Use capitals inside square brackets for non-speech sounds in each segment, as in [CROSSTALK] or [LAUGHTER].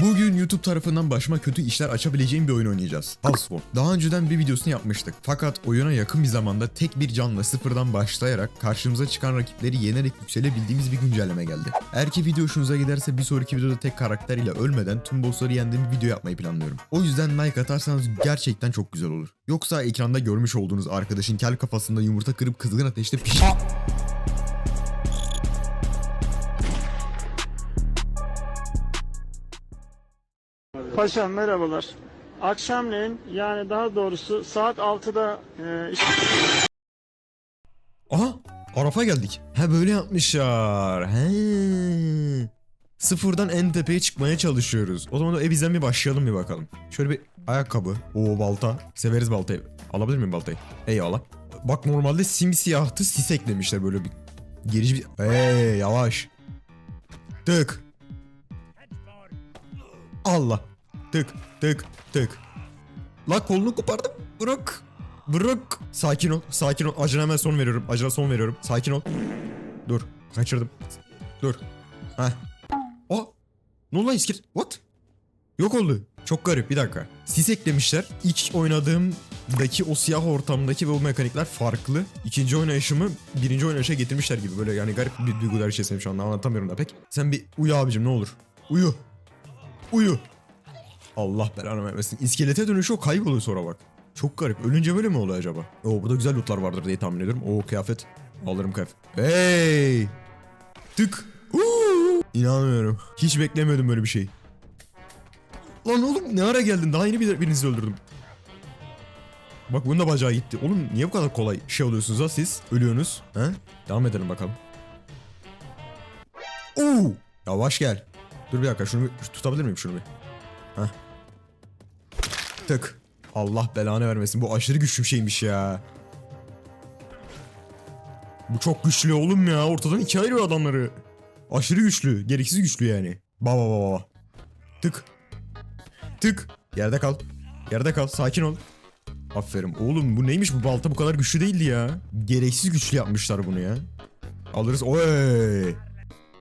Bugün YouTube tarafından başıma kötü işler açabileceğim bir oyun oynayacağız. Password. Daha önceden bir videosunu yapmıştık. Fakat oyuna yakın bir zamanda tek bir canla sıfırdan başlayarak karşımıza çıkan rakipleri yenerek yükselebildiğimiz bir güncelleme geldi. Eğer ki video hoşunuza giderse bir sonraki videoda tek karakter ile ölmeden tüm bossları yendiğim bir video yapmayı planlıyorum. O yüzden like atarsanız gerçekten çok güzel olur. Yoksa ekranda görmüş olduğunuz arkadaşın kel kafasında yumurta kırıp kızgın ateşte piş... Paşam merhabalar. Akşamleyin yani daha doğrusu saat 6'da e, işte Aha Araf'a geldik. Ha böyle yapmışlar. He. Sıfırdan en tepeye çıkmaya çalışıyoruz. O zaman da e bizden bir başlayalım bir bakalım. Şöyle bir ayakkabı. O balta. Severiz baltayı. Alabilir miyim baltayı? Eyvallah. Bak normalde simsiyahtı sis eklemişler böyle bir gerici bir... Hey yavaş. Tık. Allah. Tık tık tık. La kolunu kopardım. Bırak. Bırak. Sakin ol. Sakin ol. Acına hemen son veriyorum. Acına son veriyorum. Sakin ol. Dur. Kaçırdım. Dur. Heh. O. Ne oldu lan? What? Yok oldu. Çok garip. Bir dakika. Sis eklemişler. İlk oynadığımdaki o siyah ortamdaki ve o mekanikler farklı. İkinci oynayışımı birinci oynayışa getirmişler gibi. Böyle yani garip bir duygular içerisindeyim şu anda. Anlatamıyorum da pek. Sen bir uyu abicim ne olur. Uyu. Uyu. Allah belanı vermesin. İskelete dönüşü o kayboluyor sonra bak. Çok garip. Ölünce böyle mi oluyor acaba? Oo burada güzel lootlar vardır diye tahmin ediyorum. Oo kıyafet. Alırım kıyafet. Hey! Tık. Uuu! İnanmıyorum. Hiç beklemiyordum böyle bir şey. Lan oğlum ne ara geldin? Daha yeni bir, birinizi öldürdüm. Bak bunun da bacağı gitti. Oğlum niye bu kadar kolay şey oluyorsunuz ha siz? Ölüyorsunuz. He? Devam edelim bakalım. Oo! Yavaş gel. Dur bir dakika şunu bir tutabilir miyim şunu bir? Heh. Tık. Allah belanı vermesin. Bu aşırı güçlü bir şeymiş ya. Bu çok güçlü oğlum ya. Ortadan ikiye ayırıyor adamları. Aşırı güçlü. Gereksiz güçlü yani. Baba baba baba. Tık. Tık. Yerde kal. Yerde kal. Sakin ol. Aferin. Oğlum bu neymiş bu balta bu kadar güçlü değildi ya. Gereksiz güçlü yapmışlar bunu ya. Alırız. Oy.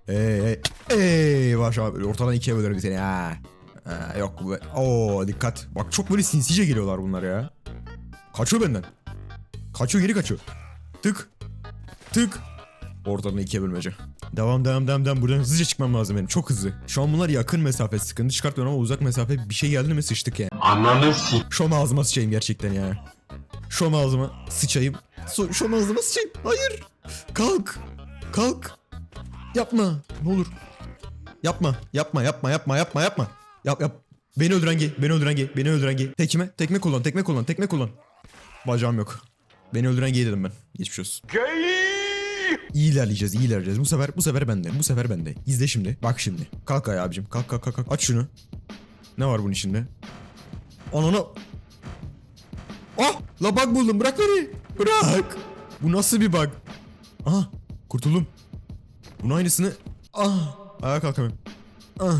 Ey. Ey baş abi. Ortadan ikiye bölerim seni ha. Ha, yok bu. Oo dikkat. Bak çok böyle sinsice geliyorlar bunlar ya. Kaçıyor benden. Kaçıyor geri kaçıyor. Tık. Tık. Ortadan ikiye bölmece. Devam devam devam devam. Buradan hızlıca çıkmam lazım benim. Çok hızlı. Şu an bunlar yakın mesafe sıkıntı çıkartmıyorum ama uzak mesafe bir şey geldi mi sıçtık yani. Ananı s*** Şu an ağzıma sıçayım gerçekten ya. Şu an ağzıma sıçayım. So şu an ağzıma sıçayım. Hayır. Kalk. Kalk. Yapma. Ne olur. Yapma. Yapma yapma yapma yapma yapma. Yap yap. Beni öldüren gay. Beni öldüren gay. Beni öldüren gay. Tekme. Tekme kullan. Tekme kullan. Tekme kullan. Bacağım yok. Beni öldüren gay dedim ben. Geçmiş olsun. İyi ilerleyeceğiz, iyi ilerleyeceğiz. Bu sefer, bu sefer bende, bu sefer bende. İzle şimdi, bak şimdi. Kalk ayağa abicim, kalk kalk kalk. Aç şunu. Ne var bunun içinde? Anana... Ah! La bug buldum, bırak beni! Bırak! Bu nasıl bir bug? Aha, kurtuldum. Bunun aynısını... Ah! Ayağa kalkamıyorum. Ah!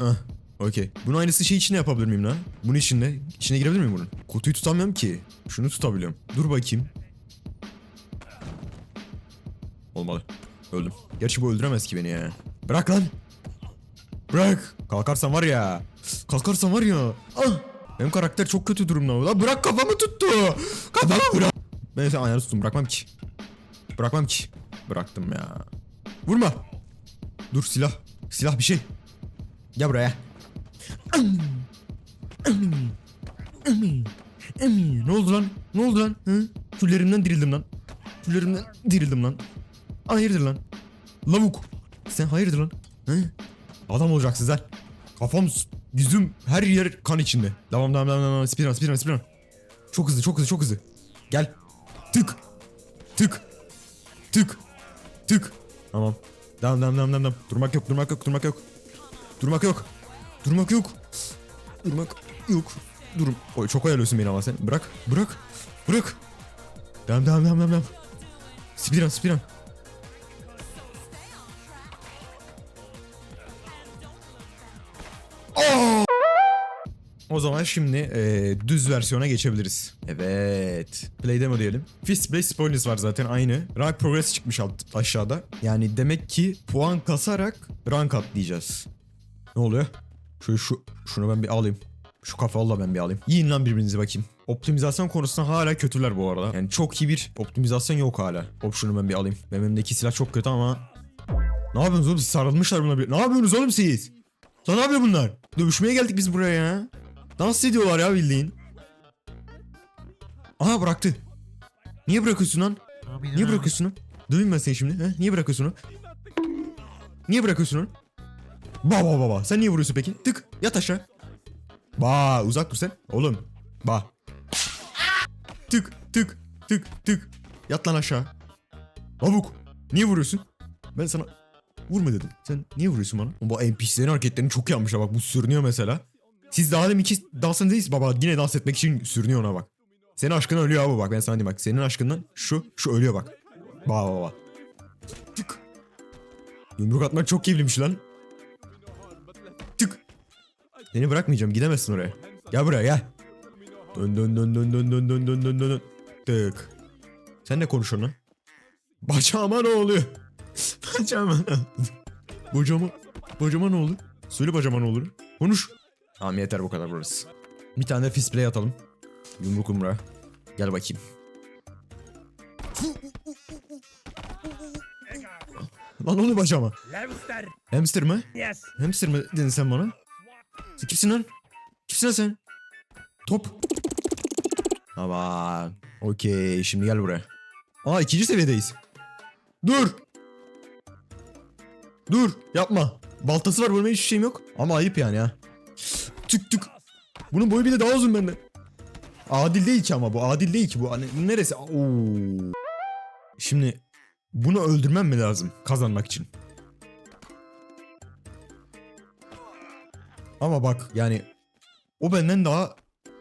Ah! Okey. Bunun aynısı şey içinde yapabilir miyim lan? Bunun içinde. İçine girebilir miyim bunun? Kutuyu tutamıyorum ki. Şunu tutabiliyorum. Dur bakayım. Olmadı. Öldüm. Gerçi bu öldüremez ki beni ya. Bırak lan. Bırak. Kalkarsan var ya. Kalkarsan var ya. Ah. Benim karakter çok kötü durumda. Lan bırak kafamı tuttu. Kafamı bırak. Ben sen ayağını tuttum. Bırakmam ki. Bırakmam ki. Bıraktım ya. Vurma. Dur silah. Silah bir şey. Gel buraya. Ne oldu lan? Ne oldu lan? Hı? Küllerimden dirildim lan. Küllerimden dirildim lan. Hayırdır lan? Lavuk. Sen hayırdır lan? He? Adam olacaksın sen. Kafam, yüzüm, her yer kan içinde. Devam devam devam devam. Spiran spiran spiran. Çok hızlı çok hızlı çok hızlı. Gel. Tık. Tık. Tık. Tık. Tamam. Devam devam devam. devam. Durmak yok durmak yok durmak yok. Durmak yok. Durmak yok. Durmak yok. Durum. Oy çok oyalıyorsun beni ama sen. Bırak. Bırak. Bırak. Devam devam devam devam. devam. Spiran spiran. O zaman şimdi eee, düz versiyona geçebiliriz. Evet. Play demo diyelim. Fist Play spoilers var zaten aynı. Rank progress çıkmış alt, aşağıda. Yani demek ki puan kasarak rank atlayacağız. Ne oluyor? Şöyle şu şunu ben bir alayım. Şu kafalı ben bir alayım. Yiyin lan birbirinize bakayım. Optimizasyon konusunda hala kötüler bu arada. Yani çok iyi bir optimizasyon yok hala. Hop şunu ben bir alayım. Benim elimdeki silah çok kötü ama. Ne yapıyorsunuz oğlum? Siz sarılmışlar bunlar. bir- Ne yapıyorsunuz oğlum siz? Lan ne yapıyor bunlar? Dövüşmeye geldik biz buraya ya. Dans ediyorlar ya bildiğin. Aha bıraktı. Niye bırakıyorsun lan? Niye bırakıyorsun onu? Döveyim ben seni şimdi. He? Niye bırakıyorsun onu? Niye bırakıyorsun? Ba ba ba ba. Sen niye vuruyorsun peki? Tık. Yat aşağı. Ba uzak dur sen. Oğlum. Ba. Tık tık tık tık. Yat lan aşağı. Lavuk. Niye vuruyorsun? Ben sana vurma dedim. Sen niye vuruyorsun bana? Bu NPC'lerin hareketlerini çok yanmış ha bak. Bu sürünüyor mesela. Siz daha demin iki dansın değiliz baba. Yine dans etmek için sürünüyor ona bak. Senin aşkın ölüyor abi bak ben sana diyeyim bak. Senin aşkından şu şu ölüyor bak. Ba ba ba. Tık. Yumruk atmak çok keyifliymiş lan. Seni bırakmayacağım gidemezsin oraya. Gel buraya gel. Dön dön dön dön dön dön dön dön dön dön. Tık. Sen ne konuşuyorsun lan? Bacağıma ne oluyor? [LAUGHS] bacağıma ne oldu? Bacağıma, bacağıma ne oldu? Söyle bacağıma ne olur? Konuş. Tamam yeter bu kadar burası. Bir tane de fist play atalım. Yumruk umra. Gel bakayım. Lan onu bacağıma. Hamster. Hamster mı? Yes. Hamster mı dedin sen bana? Sen kimsin lan? Kimsin lan sen? Top. Tamam. Okey şimdi gel buraya. Aa ikinci seviyedeyiz. Dur. Dur yapma. Baltası var benim hiçbir şeyim yok. Ama ayıp yani ha. Tık tık. Bunun boyu bile daha uzun benden. Adil değil ki ama bu adil değil ki bu. Hani neresi? Oo. Şimdi bunu öldürmem mi lazım kazanmak için? Ama bak yani o benden daha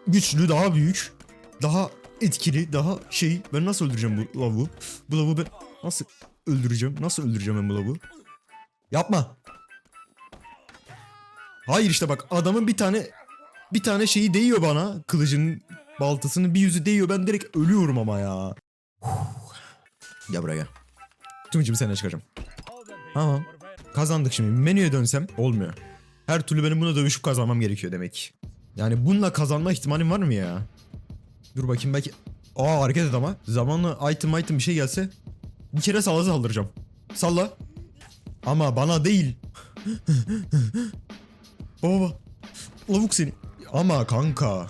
güçlü, daha büyük, daha etkili, daha şey. Ben nasıl öldüreceğim bu lavuğu? Bu lavuğu ben nasıl öldüreceğim? Nasıl öldüreceğim ben bu lavuğu? Yapma. Hayır işte bak adamın bir tane bir tane şeyi değiyor bana. Kılıcının baltasının bir yüzü değiyor. Ben direkt ölüyorum ama ya. Gel buraya gel. Tümcüm senden çıkacağım. Tamam. Kazandık şimdi. Menüye dönsem olmuyor. Her türlü benim buna dövüşüp kazanmam gerekiyor demek. Yani bununla kazanma ihtimalim var mı ya? Dur bakayım belki... Aa hareket et ama. Zamanla item item bir şey gelse bir kere salla saldıracağım. Salla. Ama bana değil. [LAUGHS] baba baba. Lavuk seni. Ama kanka.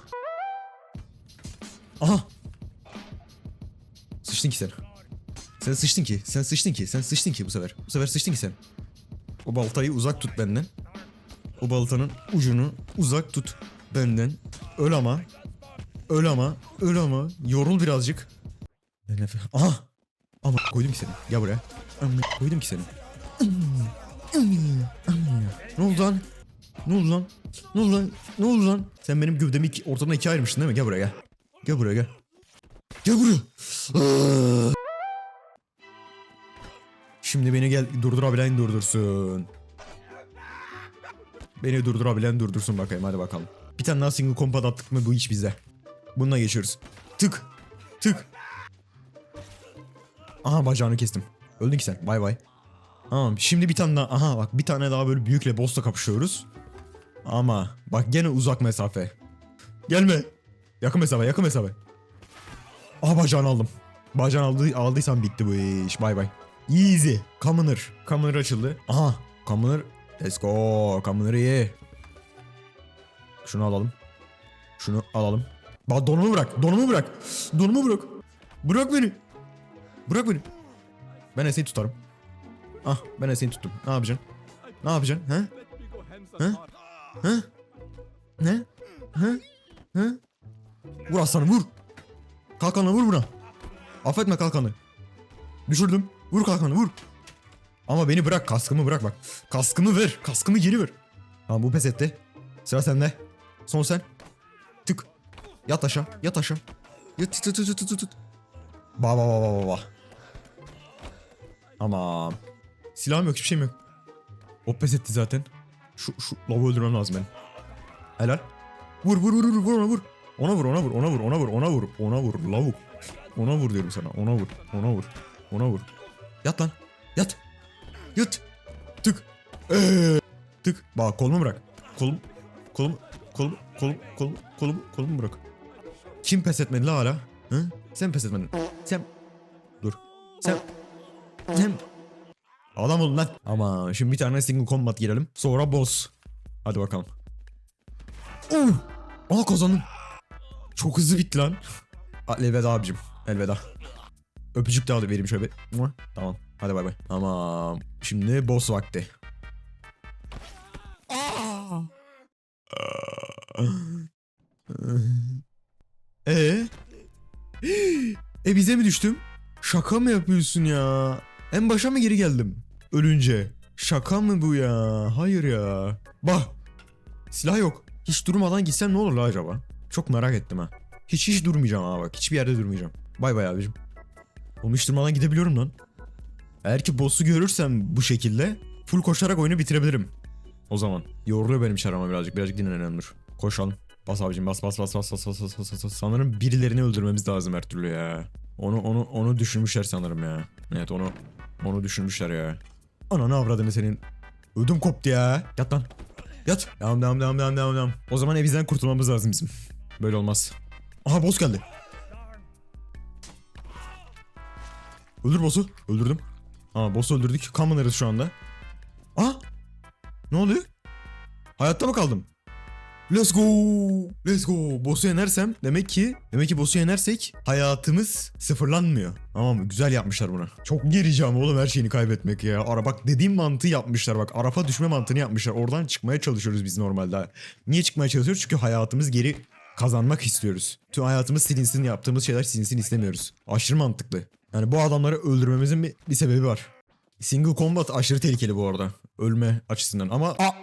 Aha. Sıçtın ki sen. Sen sıçtın ki. Sen sıçtın ki. Sen sıçtın ki bu sefer. Bu sefer sıçtın ki sen. O baltayı uzak tut benden. O baltanın ucunu uzak tut benden. Öl ama. Öl ama. Öl ama. Yorul birazcık. Nefes... Aha. Ama koydum ki seni. Gel buraya. Ama koydum ki seni. Ne oldu lan? Ne oldu lan? Ne oldu lan? Ne oldu lan? Sen benim gövdemi iki, ortadan ikiye ayırmıştın değil mi? Gel buraya gel. Gel buraya gel. Gel buraya. Şimdi beni gel durdurabilen durdursun. Beni durdurabilen durdursun bakayım hadi bakalım. Bir tane daha single combat attık mı bu iş bize. Bununla geçiyoruz. Tık. Tık. Aha bacağını kestim. Öldün ki sen. Bay bay. Tamam şimdi bir tane daha. Aha bak bir tane daha böyle büyükle boss'la kapışıyoruz. Ama bak gene uzak mesafe. Gelme. Yakın mesafe yakın mesafe. Aha bacağını aldım. Bacağını aldı, aldıysan bitti bu iş. Bay bay. Easy. Commoner. Commoner açıldı. Aha. Commoner. Let's go. Ye. Şunu alalım. Şunu alalım. Bak donumu bırak. Donumu bırak. Donumu bırak. Bırak beni. Bırak beni. Ben Ese'yi tutarım. Ah ben Ese'yi tuttum. Ne yapacaksın? Ne yapacaksın? He? He? He? Ne? He? He? Vur aslanım vur. Kalkanla vur buna. Affetme kalkanı. Düşürdüm. Vur kalkanı vur. Ama beni bırak kaskımı bırak bak. Kaskımı ver. Kaskımı geri ver. Tamam bu pes etti. Sıra sende. Son sen. Tık. Yat aşağı. Yat aşağı. Yat tut tut tut tut tut. Ba ba ba ba ba ba. Aman. Silahım yok hiçbir şeyim yok. O pes etti zaten. Şu şu lavu öldürmem lazım benim. Helal. Vur vur vur vur vur ona vur. Ona vur ona vur ona vur ona vur ona vur ona vur lavuk. Ona vur diyorum sana ona vur ona vur ona vur. Yat lan yat. Yat. Tık. Ee, tık. Bak kolumu bırak. Kolum Kolum, kolum, kolum, kolum, kolum, kolumu bırak. Kim pes etmedi la hala? Hı? Sen pes etmedin. Sen. Dur. Sen. Sen. Adam olun lan. Ama şimdi bir tane single combat girelim. Sonra boss. Hadi bakalım. Uh! Aa kazandım. Çok hızlı bitti lan. Elveda abicim. Elveda. Öpücük daha da vereyim şöyle. Tamam. Hadi bay bay. Tamam. Şimdi boss vakti. Ee? E bize mi düştüm? Şaka mı yapıyorsun ya? En başa mı geri geldim? Ölünce. Şaka mı bu ya? Hayır ya. Bah. Silah yok. Hiç durmadan gitsem ne olur la acaba? Çok merak ettim ha. Hiç hiç durmayacağım ha bak. Hiçbir yerde durmayacağım. Bay bay abicim. Oğlum hiç durmadan gidebiliyorum lan. Eğer ki boss'u görürsem bu şekilde full koşarak oyunu bitirebilirim. O zaman. Yoruluyor benim çarama birazcık. Birazcık dinlenelim dur. Koşalım. Bas abicim bas bas bas bas bas bas bas bas bas. Sanırım birilerini öldürmemiz lazım her türlü ya. Onu onu onu düşünmüşler sanırım ya. Evet onu onu düşünmüşler ya. Ananı avradını senin. Ödüm koptu ya. Yat lan. Yat. Devam devam devam devam devam devam. O zaman evizden kurtulmamız lazım bizim. Böyle olmaz. Aha boss geldi. Öldür boss'u. Öldürdüm. Aa boss'u öldürdük. Common'larız şu anda. Aa! Ne oluyor? Hayatta mı kaldım? Let's go. Let's go. Boss'u yenersem demek ki demek ki boss'u yenersek hayatımız sıfırlanmıyor. Tamam güzel yapmışlar bunu. Çok gereceğim oğlum her şeyini kaybetmek ya. Ara bak dediğim mantığı yapmışlar bak. Arafa düşme mantığını yapmışlar. Oradan çıkmaya çalışıyoruz biz normalde. Niye çıkmaya çalışıyoruz? Çünkü hayatımız geri kazanmak istiyoruz. Tüm hayatımız silinsin yaptığımız şeyler silinsin istemiyoruz. Aşırı mantıklı. Yani bu adamları öldürmemizin bir, bir sebebi var. Single combat aşırı tehlikeli bu arada. Ölme açısından ama... Aa!